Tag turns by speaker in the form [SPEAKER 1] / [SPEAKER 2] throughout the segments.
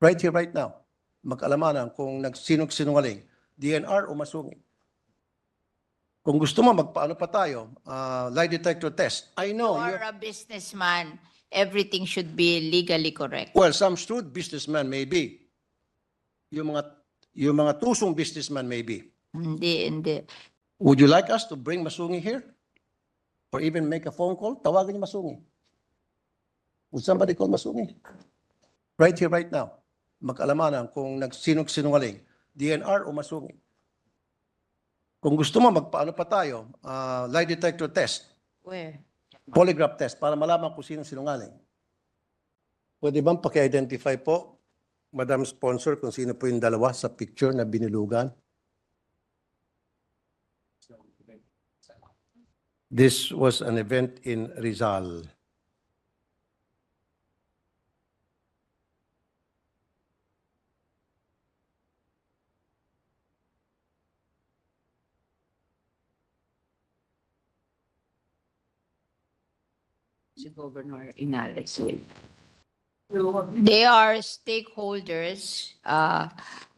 [SPEAKER 1] Right here, right now. Mag-alamanan kung nagsinong sinungaling, DNR o masungi. Kung gusto mo, magpaano pa tayo? ah, lie detector test. I know.
[SPEAKER 2] You
[SPEAKER 1] you're-
[SPEAKER 2] are a businessman. Everything should be legally correct.
[SPEAKER 1] Well, some shrewd businessman may be. Yung mga, yung mga tusong businessman may be.
[SPEAKER 2] Hindi, hindi.
[SPEAKER 1] Would you like us to bring Masungi here? Or even make a phone call? Tawagan niyo Masungi. Would somebody call Masungi? Right here, right now. Mag-alamanan kung nagsinong sinungaling, DNR o Masungi. Kung gusto mo, magpaano pa tayo? ah, lie detector test,
[SPEAKER 2] Where?
[SPEAKER 1] polygraph test, para malaman kung sino sinungaling. Pwede bang paki-identify po, Madam Sponsor, kung sino po yung dalawa sa picture na binilugan? This was an event in Rizal.
[SPEAKER 3] Si Governor Inales.
[SPEAKER 2] They are stakeholders uh,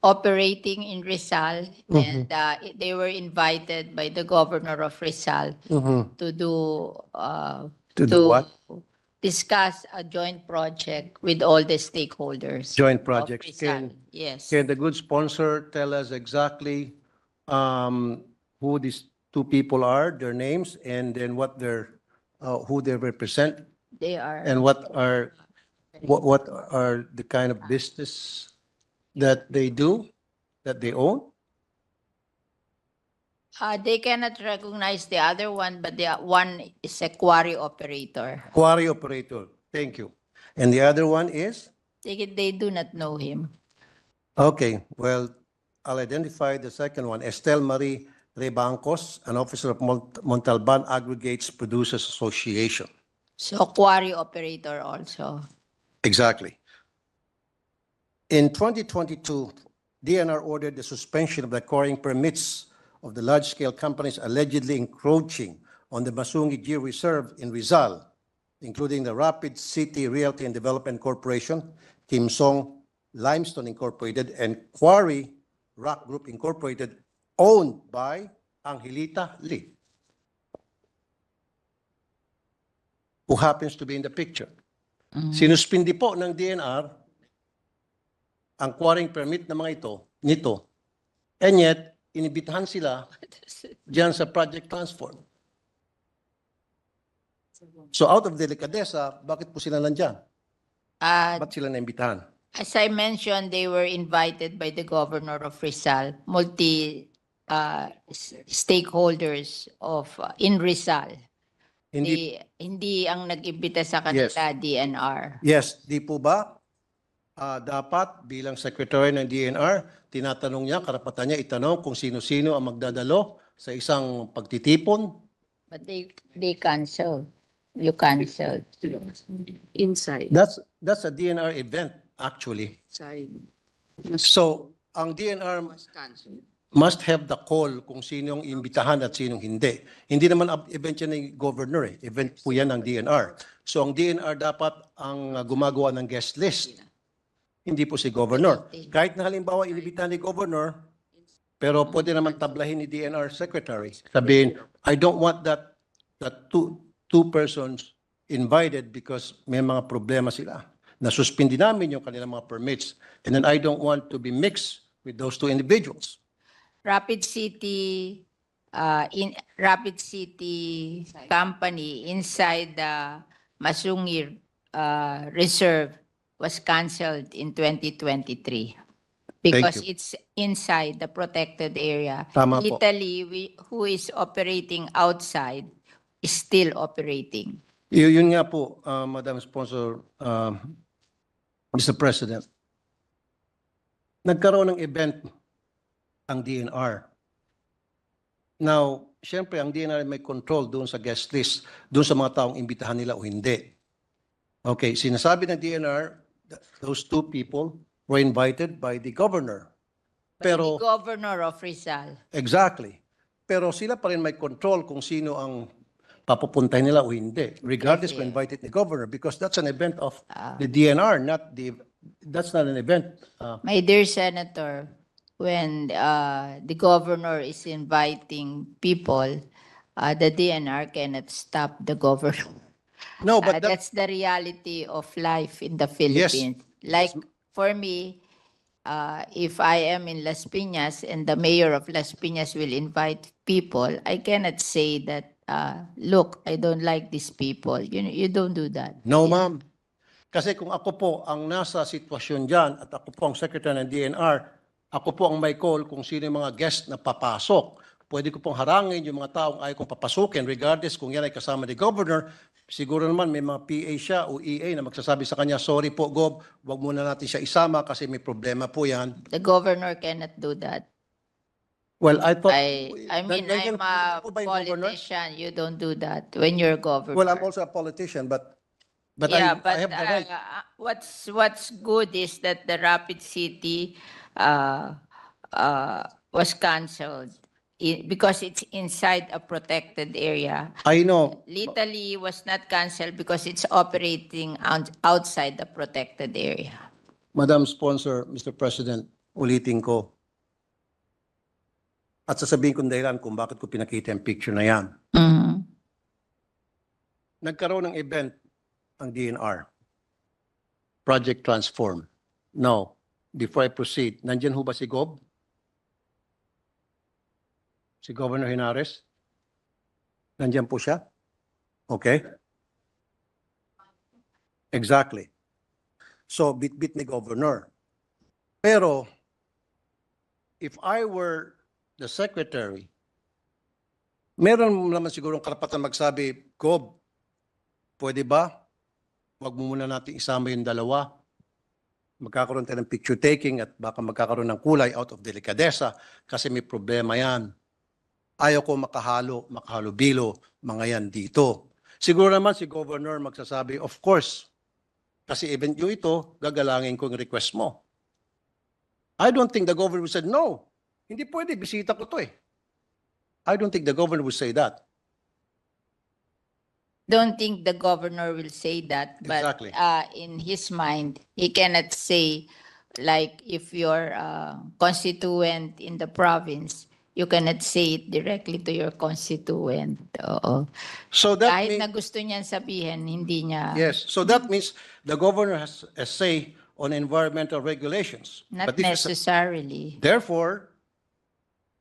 [SPEAKER 2] operating in Rizal and uh, they were invited by the governor of Rizal to do uh,
[SPEAKER 1] To do what?
[SPEAKER 2] discuss a joint project with all the stakeholders.
[SPEAKER 1] Joint
[SPEAKER 2] of
[SPEAKER 1] projects.
[SPEAKER 2] Rizal.
[SPEAKER 1] Can,
[SPEAKER 2] Yes.
[SPEAKER 1] can the good sponsor tell us exactly um, who these two people are, their names, and then what their, uh, who they represent,
[SPEAKER 2] They are.
[SPEAKER 1] and what are, what, what are the kind of business that they do, that they own?
[SPEAKER 2] Uh, they cannot recognize the other one, but the one is a quarry operator.
[SPEAKER 1] Quarry operator, thank you. And the other one is?
[SPEAKER 2] They, they do not know him.
[SPEAKER 1] Okay, well, I'll identify the second one, Estelle Marie Rebancos, an officer of Mont- Montalban Aggregates Producers Association.
[SPEAKER 2] So quarry operator also.
[SPEAKER 1] Exactly. In 2022, DNR ordered the suspension of the quarrying permits of the large-scale companies allegedly encroaching on the Masungi Gear Reserve in Rizal, including the Rapid City Realty and Development Corporation, Kim Song Limestone Incorporated, and Quarry Rock Group Incorporated, owned by Angelita Lee, who happens to be in the picture. Sinuspindi po ng DNR ang quarrying permit ng mga ito, nito. And yet, inibitahan sila diyan sa Project Transform. So out of delicadeza, bakit po sila nandyan?
[SPEAKER 2] Uh,
[SPEAKER 1] Ba't sila naimbitahan?
[SPEAKER 2] As I mentioned, they were invited by the governor of Rizal, multi uh, stakeholders of uh, in Rizal.
[SPEAKER 1] Hindi,
[SPEAKER 2] Hindi, hindi ang nag-imbita sa kanila DNR.
[SPEAKER 1] yes, di po ba? ah, dapat bilang secretary ng DNR, tinatanong niya, karapatan niya itanong kung sino-sino ang magdadalo sa isang pagtitipon.
[SPEAKER 2] But they they canceled. You canceled.
[SPEAKER 3] Inside,
[SPEAKER 1] That's, that's a DNR event, actually.
[SPEAKER 3] side.
[SPEAKER 1] So, ang DNR
[SPEAKER 3] Mas cancel.
[SPEAKER 1] Must have the call kung sinong imbitahan at sinong hindi. Hindi naman event yan ng governor eh. Event po yan ng DNR. So, ang DNR dapat ang uh, gumagawa ng guest list. Hindi po si governor. Kahit na halimbawa inibitahan ni governor, pero pwede naman tablahin ni DNR secretary. Sabihin, I don't want that, that two, two persons invited because may mga problema sila. Nasuspindi namin yung kanilang mga permits. And then I don't want to be mixed with those two individuals.
[SPEAKER 2] Rapid City, uh, in Rapid City Company inside the Masungi uh, Reserve was canceled in 2023 because
[SPEAKER 1] you.
[SPEAKER 2] it's inside the protected area.
[SPEAKER 1] Tama po.
[SPEAKER 2] Italy, we- who is operating outside, is still operating.
[SPEAKER 1] Y- yun nga po, uh, Madam Sponsor, um, Mr. President. Nagkaroon ng event ang DNR. Now, siyempre, ang DNR may control doon sa guest list, doon sa mga taong imbitahan nila o hindi. Okay, sinasabi ng DNR, those two people were invited by the governor. Pero,
[SPEAKER 2] The governor of Rizal.
[SPEAKER 1] Exactly. Pero sila pa rin may control kung sino ang papupuntahin nila o hindi, regardless kung
[SPEAKER 2] Yes, eh.
[SPEAKER 1] invited the governor, because that's an event of
[SPEAKER 2] Ah.
[SPEAKER 1] the DNR, not the That's not an event. Uh,
[SPEAKER 2] My dear Senator, when uh, the governor is inviting people, uh, the DNR cannot stop the governor.
[SPEAKER 1] no,
[SPEAKER 2] Uh,
[SPEAKER 1] but that,
[SPEAKER 2] that's the reality of life in the Philippines. Like for me, uh, if I am in Las Piñas and the mayor of Las Piñas will invite people, I cannot say that, uh, look, I don't like these people. You, you don't do that.
[SPEAKER 1] no ma'am. Kasi kung ako po ang nasa sitwasyon dyan at ako po ang secretary ng DNR, ako po ang may call kung sino yung mga guest na papasok. Pwede ko pong harangin yung mga taong ayaw kong papasukin regardless kung yan ay kasama ni governor. Siguro naman may mga PA siya o EA na magsasabi sa kanya, sorry po Gob, wag muna natin siya isama kasi may problema po yan.
[SPEAKER 2] The governor cannot do that.
[SPEAKER 1] Well, I thought...
[SPEAKER 2] I, I mean, I'm a politician. You don't do that when you're governor.
[SPEAKER 1] Well, I'm also a politician, but but
[SPEAKER 2] yeah,
[SPEAKER 1] I,
[SPEAKER 2] but
[SPEAKER 1] I have the right.
[SPEAKER 2] uh, what's what's good is that the Rapid City uh, uh, was cancelled i- because it's inside a protected area.
[SPEAKER 1] I know.
[SPEAKER 2] Italy was not cancelled because it's operating out- outside the protected area.
[SPEAKER 1] Madam Sponsor, Mr. President, ulitin ko. At sasabihin kong dahilan kung bakit ko pinakita yung picture na yan.
[SPEAKER 2] Mhm.
[SPEAKER 1] Nagkaroon ng event ang DNR. Project Transform. Now, before I proceed, nandyan ho ba si Gob? Si Governor Hinares? Nandyan po siya? Okay. Exactly. So, bit-bit ni Governor. Pero, if I were the secretary, meron naman sigurong karapatan magsabi, Gob, pwede ba? Huwag mo muna natin isama yung dalawa. Magkakaroon tayo ng picture taking at baka magkakaroon ng kulay out of delicadeza kasi may problema yan. Ayaw ko makahalo, makahalo-bilo, mga yan dito. Siguro naman si Governor magsasabi, of course, kasi event nyo ito, gagalangin ko yung request mo. I don't think the governor would say, no, hindi pwede, bisita ko to eh. I don't think the governor would say that.
[SPEAKER 2] Don't think the governor will say that, but
[SPEAKER 1] Exactly.
[SPEAKER 2] uh, in his mind, he cannot say, like, if you're a constituent in the province, you cannot say it directly to your constituent. Oo.
[SPEAKER 1] So that
[SPEAKER 2] Kahit
[SPEAKER 1] means,
[SPEAKER 2] na gusto niyan sabihin, hindi niya,
[SPEAKER 1] yes, so that means the governor has a say on environmental regulations.
[SPEAKER 2] not
[SPEAKER 1] But if it's-
[SPEAKER 2] necessarily.
[SPEAKER 1] Therefore,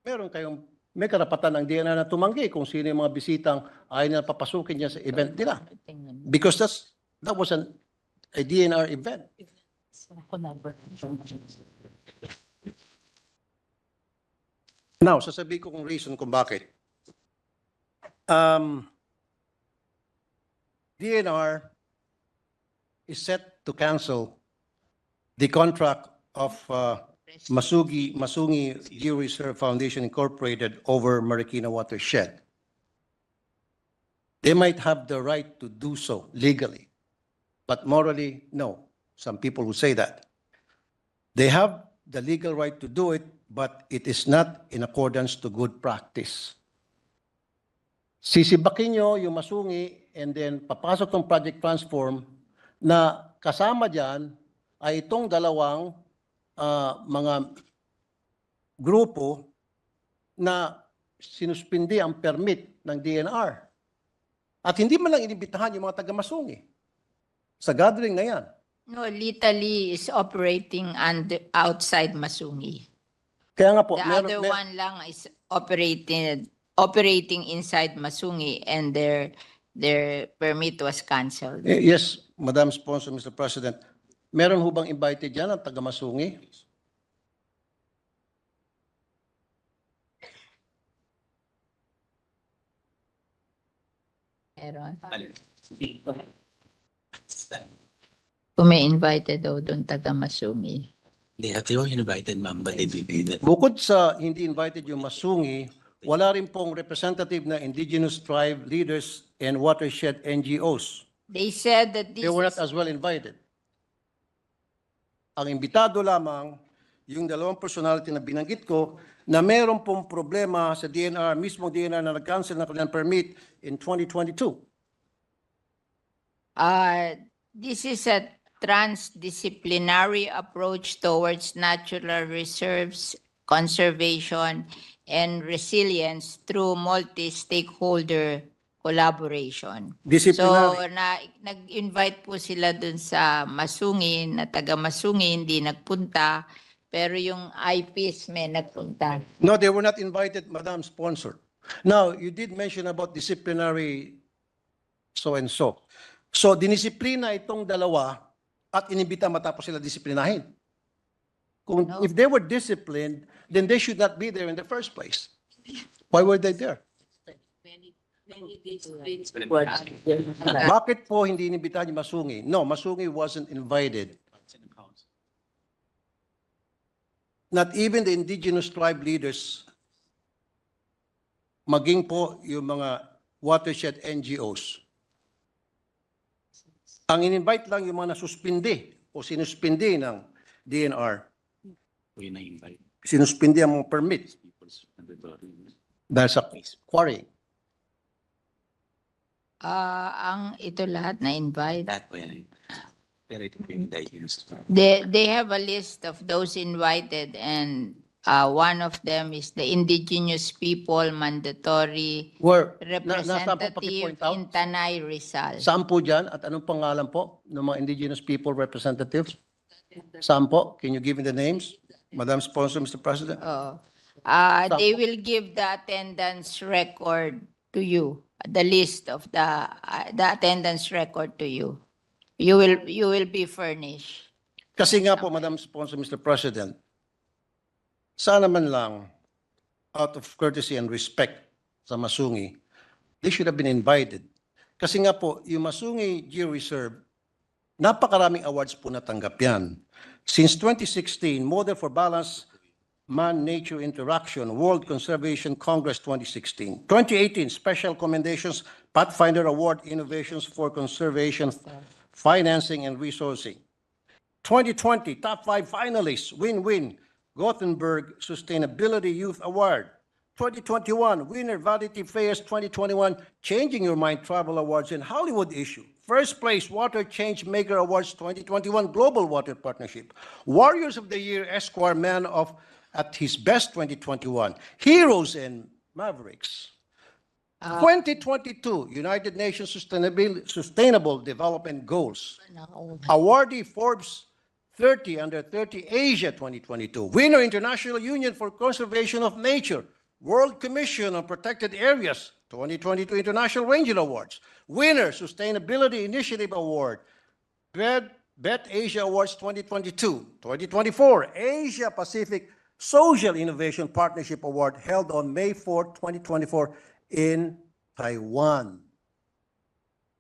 [SPEAKER 1] meron kayong may karapatan ng DNR na tumanggi kung sino yung mga bisitang ayaw na papasukin niya sa event nila. Because that's, that was an, a DNR event. Now, sasabihin ko kung reason kung bakit. Um, DNR is set to cancel the contract of uh, Masugi, Masungi Geo Reserve Foundation Incorporated over Marikina watershed. They might have the right to do so legally, but morally, no. Some people will say that. They have the legal right to do it, but it is not in accordance to good practice. Sisibakin nyo yung masungi and then papasok ng Project Transform na kasama dyan ay itong dalawang ah, mga grupo na sinuspindi ang permit ng DNR. At hindi man lang inibitahan yung mga taga-masungi sa gathering na yan.
[SPEAKER 2] No, Italy is operating under, outside Masungi.
[SPEAKER 1] Kaya nga po,
[SPEAKER 2] The
[SPEAKER 1] meron-
[SPEAKER 2] other
[SPEAKER 1] mer-
[SPEAKER 2] one lang is operating, operating inside Masungi and their, their permit was canceled.
[SPEAKER 1] Eh, Yes, Madam Sponsor, Mr. President. Meron ho bang invited dyan ang taga-masungi?
[SPEAKER 2] Meron. Kung may invited daw doon taga Masungi.
[SPEAKER 4] They have, they were invited, ma'am, but they didn't.
[SPEAKER 1] Bukod sa hindi invited yung masungi, wala rin pong representative na indigenous tribe leaders and watershed NGOs.
[SPEAKER 2] They said that this
[SPEAKER 1] They were not
[SPEAKER 2] is,
[SPEAKER 1] as well invited. Ang imbitado lamang, yung dalawang personality na binanggit ko, na meron pong problema sa DNR, mismo DNR na nag-cancel ng kanilang permit in 2022.
[SPEAKER 2] uh, this is a transdisciplinary approach towards natural reserves, conservation, and resilience through multi-stakeholder collaboration. So,
[SPEAKER 1] Disciplinary.
[SPEAKER 2] na, nag-invite po sila dun sa Masungin, na taga Masungin, hindi nagpunta. Pero yung IPs may nagpunta.
[SPEAKER 1] No, they were not invited, Madam Sponsor. Now, you did mention about disciplinary so and so. So, dinisiplina itong dalawa at inibita matapos sila disiplinahin. Kung,
[SPEAKER 2] No.
[SPEAKER 1] if they were disciplined, then they should not be there in the first place. Why were they there? Bakit po hindi inibitahan yung Masungi? No, Masungi wasn't invited. Not even the indigenous tribe leaders, maging po yung mga watershed NGOs. Ang in-invite lang yung mga nasuspindi o sinuspindi ng DNR. Sinuspindi ang mga permit dahil sa quarrying.
[SPEAKER 2] Ah, ang ito lahat na invite.
[SPEAKER 4] Lahat po yan. Pero ito po yung digest.
[SPEAKER 2] They they have a list of those invited and uh, one of them is the indigenous people mandatory
[SPEAKER 1] Where, na, nasaan po
[SPEAKER 2] representative
[SPEAKER 1] paki-point out?
[SPEAKER 2] in Tanay Rizal.
[SPEAKER 1] Saan po dyan at anong pangalan po ng mga indigenous people representatives? Saan po? Can you give me the names? Madam Sponsor, Mr. President?
[SPEAKER 2] Oh. Uh, they will give the attendance record to you, the list of the uh, the attendance record to you. You will you will be furnished.
[SPEAKER 1] Kasi nga po, Madam Sponsor, Mr. President, sana man lang, out of courtesy and respect sa Masungi, they should have been invited. Kasi nga po, yung Masungi Geo-Reserve, napakaraming awards po natanggap yan. Since 2016, Model for Balance Man-Nature Interaction, World Conservation Congress 2016. 2018, Special Commendations, Pathfinder Award, Innovations for Conservation, Financing and Resourcing. 2020, top five finalists, win-win, Gothenburg Sustainability Youth Award. 2021, winner Vanity Fairs 2021, Changing Your Mind Travel Awards and Hollywood issue. First place, Water Change Maker Awards 2021 Global Water Partnership. Warriors of the Year, Esquire Man of at his best 2021. Heroes and Mavericks. Uh, 2022, United Nations Sustainable, Sustainable Development Goals. Awardee Forbes 30 Under 30 Asia 2022. Winner International Union for Conservation of Nature. World Commission on Protected Areas 2022 International Ranger Awards. Winner Sustainability Initiative Award. Bet, Bet Asia Awards 2022. 2024 Asia Pacific Social Innovation Partnership Award held on May 4, 2024 in Taiwan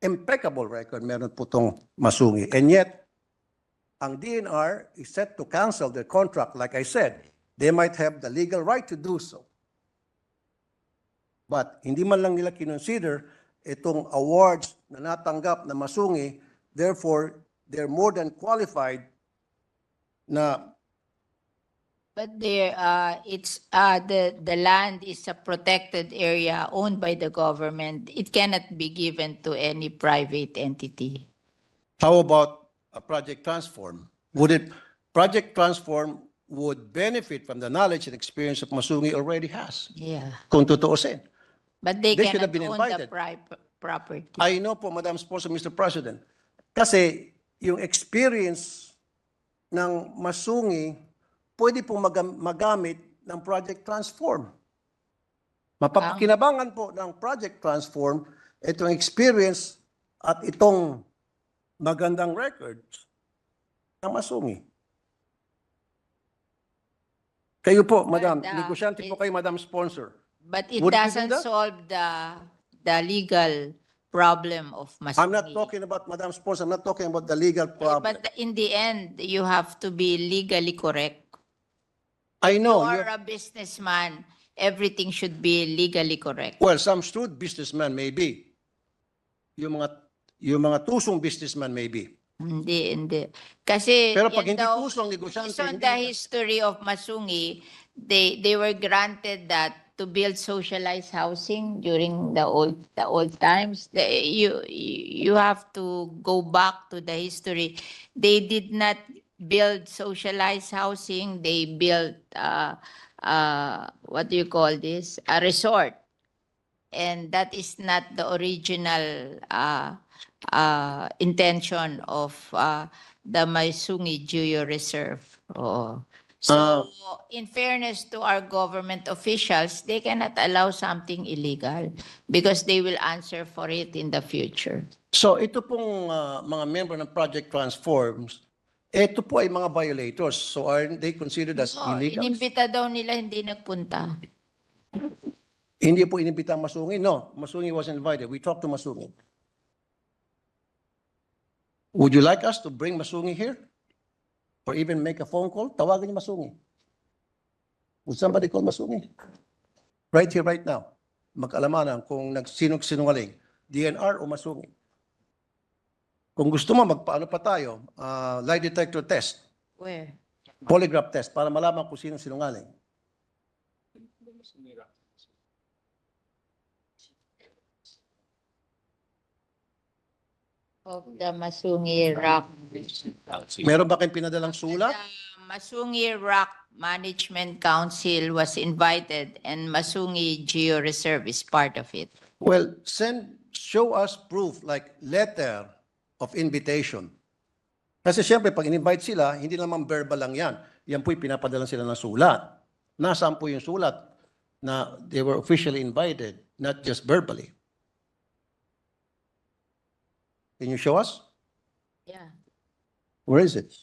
[SPEAKER 1] impeccable record meron po itong Masungi. And yet, ang DNR is set to cancel their contract. Like I said, they might have the legal right to do so. But hindi man lang nila kinonsider itong awards na natanggap na Masungi, therefore, they're more than qualified na
[SPEAKER 2] But there, uh, it's, uh, the, the land is a protected area owned by the government. It cannot be given to any private entity.
[SPEAKER 1] how about a Project Transform? Would it, Project Transform would benefit from the knowledge and experience that Masungi already has,
[SPEAKER 2] Yeah.
[SPEAKER 1] kung tutuusin.
[SPEAKER 2] But they
[SPEAKER 1] They should have
[SPEAKER 2] cannot
[SPEAKER 1] been
[SPEAKER 2] own the
[SPEAKER 1] invited.
[SPEAKER 2] pri- property.
[SPEAKER 1] I know po, Madam Sponsor, Mr. President. Kasi yung experience ng masungi, pwede pong magam- magamit ng Project Transform. Mapapakinabangan po ng Project Transform itong experience at itong magandang records ng masungi. Kayo po, Madam,
[SPEAKER 2] But, uh,
[SPEAKER 1] negosyante po kayo, Madam Sponsor.
[SPEAKER 2] But it
[SPEAKER 1] Would do
[SPEAKER 2] doesn't solve the, the legal problem of Masumi.
[SPEAKER 1] I'm not talking about, Madam Sponsor, I'm not talking about the legal problem.
[SPEAKER 2] But in the end, you have to be legally correct.
[SPEAKER 1] I
[SPEAKER 2] You
[SPEAKER 1] know,
[SPEAKER 2] are
[SPEAKER 1] you're-
[SPEAKER 2] a businessman, everything should be legally correct.
[SPEAKER 1] Well, some shrewd businessman may be. Yung mga yung mga tusong businessman may be.
[SPEAKER 2] Hindi, hindi. Kasi
[SPEAKER 1] Pero pag
[SPEAKER 2] yan
[SPEAKER 1] hindi
[SPEAKER 2] daw,
[SPEAKER 1] tusong negosyante,
[SPEAKER 2] based on the history of Masungi, they, they were granted that to build socialized housing during the old, the old times. The, you, you have to go back to the history. They did not build socialized housing. They built, uh, uh, what do you call this? A resort. And that is not the original, uh, uh, intention of, uh, the Maisungi Geo Reserve. Oh. So, in fairness to our government officials, they cannot allow something illegal because they will answer for it in the future.
[SPEAKER 1] So ito pong ah, mga member ng Project Transforms, ito po ay mga violators. So aren't they considered as
[SPEAKER 2] Oh,
[SPEAKER 1] illegal?
[SPEAKER 2] inimbita daw nila, hindi nagpunta.
[SPEAKER 1] Hindi po inimbita ang Masungi. No, Masungi was invited. We talked to Masungi. Would you like us to bring Masungi here? Or even make a phone call? Tawagan niyo Masungi. Would somebody call Masungi? Right here, right now. Mag-alamanan kung nagsinong sinungaling. DNR o Masungi. Kung gusto mo, magpaano pa tayo? ah, lie detector test.
[SPEAKER 2] Where?
[SPEAKER 1] Polygraph test para malaman kung sino sinungaling.
[SPEAKER 2] Of the Masungi Rock.
[SPEAKER 1] Meron ba kayong pinadalang sulat?
[SPEAKER 2] The Masungi Rock Management Council was invited and Masungi Geo Reserve is part of it.
[SPEAKER 1] Well, send, show us proof like letter of invitation. Kasi siyempre, pag in-invite sila, hindi naman verbal lang yan. Yan po'y pinapadalan sila ng sulat. Nasaan po yung sulat na they were officially invited, not just verbally. Can you show us?
[SPEAKER 2] Yeah.
[SPEAKER 1] Where is it?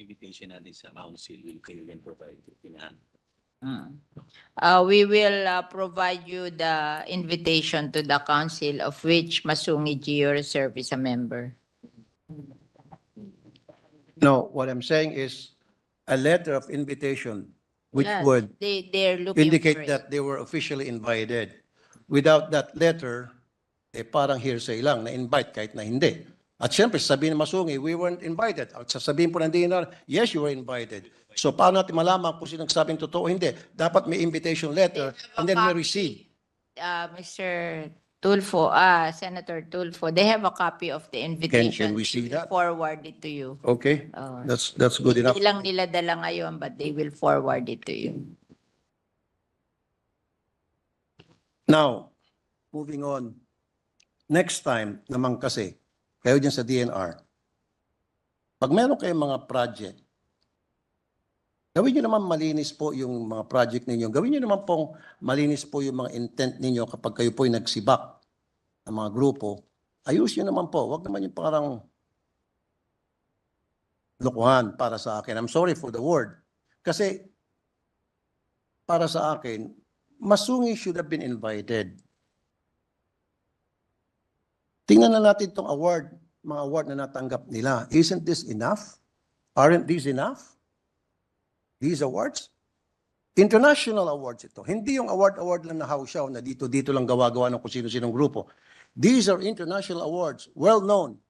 [SPEAKER 4] Invitation natin sa council, will kayo provide it hand.
[SPEAKER 2] Uh, we will uh, provide you the invitation to the council of which Masungi Geo Reserve is a member.
[SPEAKER 1] No, what I'm saying is a letter of invitation which
[SPEAKER 2] Yes,
[SPEAKER 1] would
[SPEAKER 2] They, they're looking for
[SPEAKER 1] indicate
[SPEAKER 2] it.
[SPEAKER 1] that they were officially invited. Without that letter, eh parang hearsay lang, na-invite kahit na hindi. At syempre, sabihin ng Masungi, we weren't invited. At sasabihin po ng DNR, yes, you were invited. So paano natin malaman kung sino nagsabing totoo o hindi? Dapat may invitation letter and then we receive.
[SPEAKER 2] Uh, Mr. Tulfo, uh, Senator Tulfo, they have a copy of the invitation.
[SPEAKER 1] we see that?
[SPEAKER 2] Forward it to you.
[SPEAKER 1] Okay?
[SPEAKER 2] Uh,
[SPEAKER 1] That's, that's good enough.
[SPEAKER 2] Hindi lang nila dala ngayon, but they will forward it to you.
[SPEAKER 1] Now, moving on. Next time naman kasi, kayo dyan sa DNR, pag meron kayong mga project, gawin nyo naman malinis po yung mga project ninyo. Gawin nyo naman pong malinis po yung mga intent ninyo kapag kayo po nagsibak ng mga grupo. Ayus nyo naman po. Huwag naman yung parang lokohan para sa akin. I'm sorry for the word. Kasi para sa akin, Masungi should have been invited. Tingnan na natin itong award, mga award na natanggap nila. Isn't this enough? Aren't these enough? These awards? International awards ito. Hindi yung award-award lang na hausyaw na dito-dito lang gawa-gawa ng kung sino-sinong grupo. These are international awards, well known.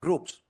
[SPEAKER 1] Groups.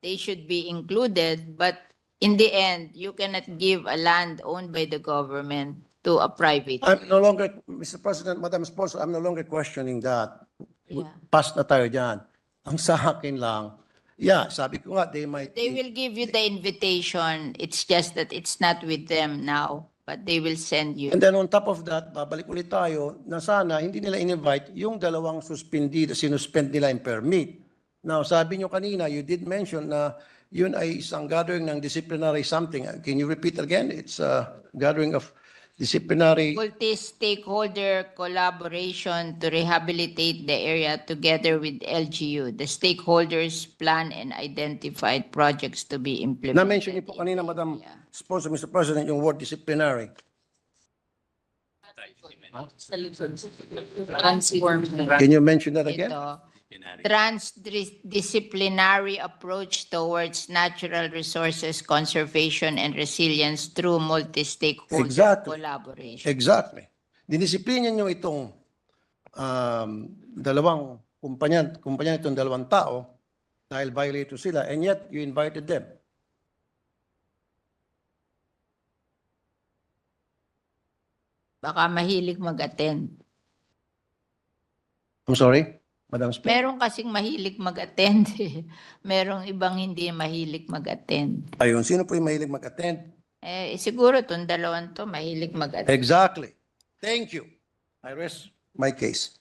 [SPEAKER 2] They should be included, but in the end, you cannot give a land owned by the government to a private.
[SPEAKER 1] I'm no longer, Mr. President, Madam Sponsor, I'm no longer questioning that.
[SPEAKER 2] Yeah.
[SPEAKER 1] Pass na tayo dyan. Ang sa akin lang, yeah, sabi ko nga, they might,
[SPEAKER 2] They will give you the invitation. It's just that it's not with them now, but they will send you.
[SPEAKER 1] and then on top of that, babalik ulit tayo na sana hindi nila in-invite yung dalawang suspendid, sinuspend nila yung permit. Now, sabi nyo kanina, you did mention na yun ay isang gathering ng disciplinary something. Can you repeat again? It's a gathering of disciplinary,
[SPEAKER 2] Multi-stakeholder collaboration to rehabilitate the area together with LGU. The stakeholders plan and identified projects to be implemented.
[SPEAKER 1] na-mention niyo po kanina, Madam
[SPEAKER 2] Yeah.
[SPEAKER 1] Sponsor, Mr. President, yung word disciplinary.
[SPEAKER 3] Transform.
[SPEAKER 1] Can you mention that again?
[SPEAKER 2] Ito. Transdisciplinary approach towards natural resources conservation and resilience through multi-stakeholder
[SPEAKER 1] Exactly.
[SPEAKER 2] collaboration.
[SPEAKER 1] Exactly. Dinisiplina nyo itong um, dalawang kumpanya, kumpanya itong dalawang tao dahil violator sila and yet you invited them.
[SPEAKER 2] Baka mahilig mag-attend.
[SPEAKER 1] I'm sorry, Madam Speaker.
[SPEAKER 2] Meron kasing mahilig mag-attend. eh. Merong ibang hindi mahilig mag-attend.
[SPEAKER 1] Ayun, sino po yung mahilig mag-attend?
[SPEAKER 2] Eh, siguro itong dalawang to mahilig mag-attend.
[SPEAKER 1] Exactly. Thank you. I rest my case.